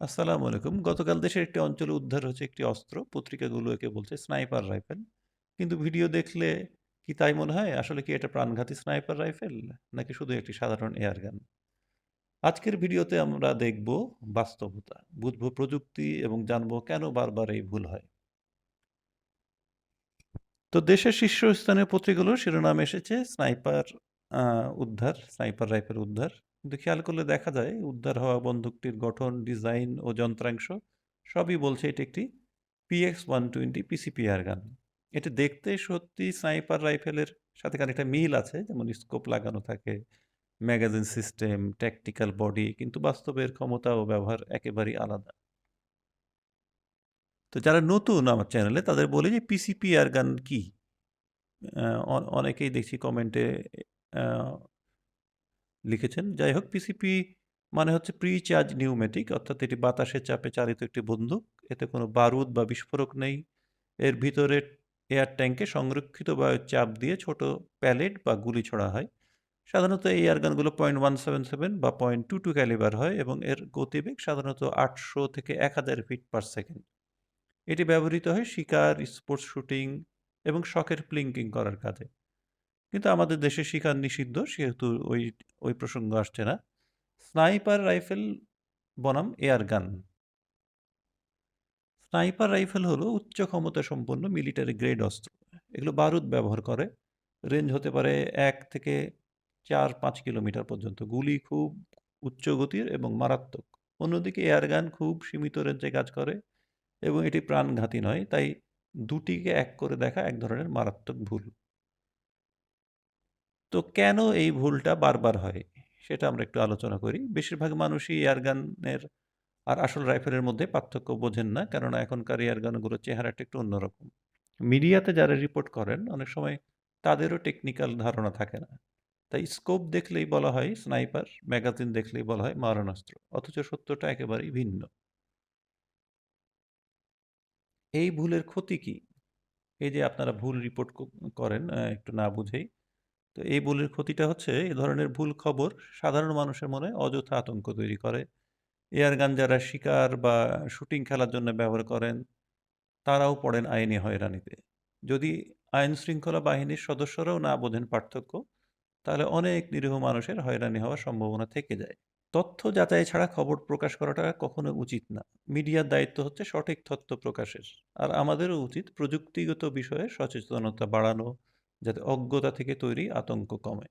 আসসালামু আলাইকুম। গতকাল দেশের একটি অঞ্চলে উদ্ধার হয়েছে একটি অস্ত্র। পত্রিকাগুলো একে বলছে স্নাইপার রাইফেল। কিন্তু ভিডিও দেখলে কি তাই মনে হয়? আসলে কি এটা প্রাণঘাতী স্নাইপার রাইফেল? নাকি শুধু একটি সাধারণ এয়ার গান? আজকের ভিডিওতে আমরা দেখব বাস্তবতা, বুঝব প্রযুক্তি এবং জানব কেন বারবার এই ভুল হয়। তো দেশের শীর্ষস্থানীয় পত্রিকাগুলোর শিরোনাম এসেছে স্নাইপার উদ্ধার, স্নাইপার রাইফেল উদ্ধার। কিন্তু খেয়াল করলে দেখা যায় উদ্ধার হওয়া বন্দুকটির গঠন, ডিজাইন ও যন্ত্রাংশ সবই বলছে এটি একটি পিএক্স ওয়ান টোয়েন্টি পিসিপিআর গান। এটি দেখতে সত্যি স্নাইপার রাইফেলের সাথে খানিকটা মিল আছে। যেমন স্কোপ লাগানো থাকে, ম্যাগাজিন সিস্টেম, ট্যাকটিক্যাল বডি কিন্তু বাস্তবের ক্ষমতা ও ব্যবহার একেবারেই আলাদা। তো যারা নতুন আমার চ্যানেলে তাদের বলি যে পিসিপিআর গান কি? অনেকেই দেখছি কমেন্টে লিখেছেন। যাই হোক পিসিপি মানে হচ্ছে প্রি চার্জ নিউমেটিক অর্থাৎ এটি বাতাসের চাপে চালিত একটি বন্দুক। এতে কোনো বারুদ বা বিস্ফোরক নেই। এর ভিতরে এয়ার ট্যাঙ্কে সংরক্ষিত বায়ুর চাপ দিয়ে ছোট প্যালেট বা গুলি ছোড়া হয়। সাধারণত এই এয়ারগানগুলো পয়েন্ট ওয়ান সেভেন সেভেন বা .22 ক্যালিবার হয় এবং এর গতিবেগ সাধারণত ৮০০ থেকে ১০০০ ফিট পার সেকেন্ড। এটি ব্যবহৃত হয় শিকার, স্পোর্টস শুটিং এবং শখের প্লিঙ্কিং করার কাজে। কিন্তু আমাদের দেশে শিকার নিষিদ্ধ, সেহেতু ওই ওই প্রসঙ্গ আসছে না। স্নাইপার রাইফেল বনাম এয়ার গান। স্নাইপার রাইফেল হলো উচ্চ ক্ষমতা সম্পন্ন মিলিটারি গ্রেড অস্ত্র। এগুলো বারুদ ব্যবহার করে। রেঞ্জ হতে পারে এক থেকে ৪-৫ কিলোমিটার পর্যন্ত। গুলি খুব উচ্চ গতির এবং মারাত্মক। অন্যদিকে এয়ার গান খুব সীমিত রেঞ্জে কাজ করে এবং এটি প্রাণঘাতী নয়। তাই দুটিকে এক করে দেখা এক ধরনের মারাত্মক ভুল। তো কেন এই ভুলটা বারবার হয়? সেটা আমরা একটু আলোচনা করি। বেশিরভাগ মানুষই এয়ার গানের আর আসল রাইফেলের মধ্যে পার্থক্য বোঝেন না। কেননা এখনকার এয়ার গানগুলোর চেহারাটা একটু অন্যরকম। মিডিয়াতে যারা রিপোর্ট করেন অনেক সময় তাদেরও টেকনিক্যাল ধারণা থাকে না। তাই স্কোপ দেখলেই বলা হয় স্নাইপার, ম্যাগাজিন দেখলেই বলা হয় মারণাস্ত্র। অথচ সত্যটা একেবারেই ভিন্ন। এই ভুলের ক্ষতি কি? এই যে আপনারা ভুল রিপোর্ট করেন একটু না বুঝেই। তো এই ভুলের ক্ষতিটা হচ্ছে এ ধরনের ভুল খবর সাধারণ মানুষের মনে অযথা আতঙ্ক তৈরি করে। এয়ার গান যারা শিকার বা শুটিং খেলার জন্য ব্যবহার করেন, তারাও পড়েন আইনি হয়রানিতে। যদি আইন শৃঙ্খলা বাহিনীর সদস্যরাও না বোঝেন পার্থক্য, তাহলে অনেক নিরীহ মানুষের হয়রানি হওয়ার সম্ভাবনা থেকে যায়। তথ্য যাচাই ছাড়া খবর প্রকাশ করাটা কখনো উচিত না। মিডিয়ার দায়িত্ব হচ্ছে সঠিক তথ্য প্রকাশের। আর আমাদেরও উচিত প্রযুক্তিগত বিষয়ে সচেতনতা বাড়ানো, যাতে অজ্ঞতা থেকে তৈরি আতঙ্ক কমে।